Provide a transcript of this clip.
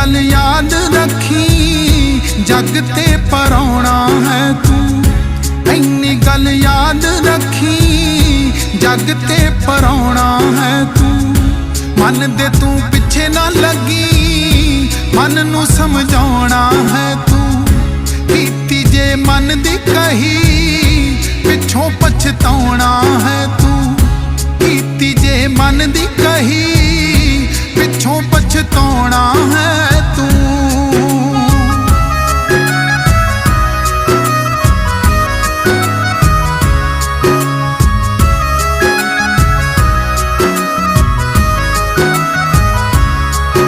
ਗੱਲ ਯਾਦ ਰੱਖੀ, ਜਗ ਤੇ ਪਰੌਣਾ ਹੈ ਤੂੰ। ਇੰਨੀ ਗੱਲ ਯਾਦ ਰੱਖੀ, ਜਗ ਤੇ ਪਰੌਣਾ ਹੈ ਤੂੰ। ਮਨ ਦੇ ਤੂੰ ਪਿੱਛੇ ਨਾ ਲੱਗੀ, ਮਨ ਨੂੰ ਸਮਝਾਉਣਾ ਹੈ ਤੂੰ। ਕੀਤੀ ਜੇ ਮਨ ਦੀ ਕਹੀ, ਪਿੱਛੋਂ ਪਛਤਾਉਣਾ ਹੈ ਤੂੰ। ਕੀਤੀ ਜੇ ਮਨ ਦੀ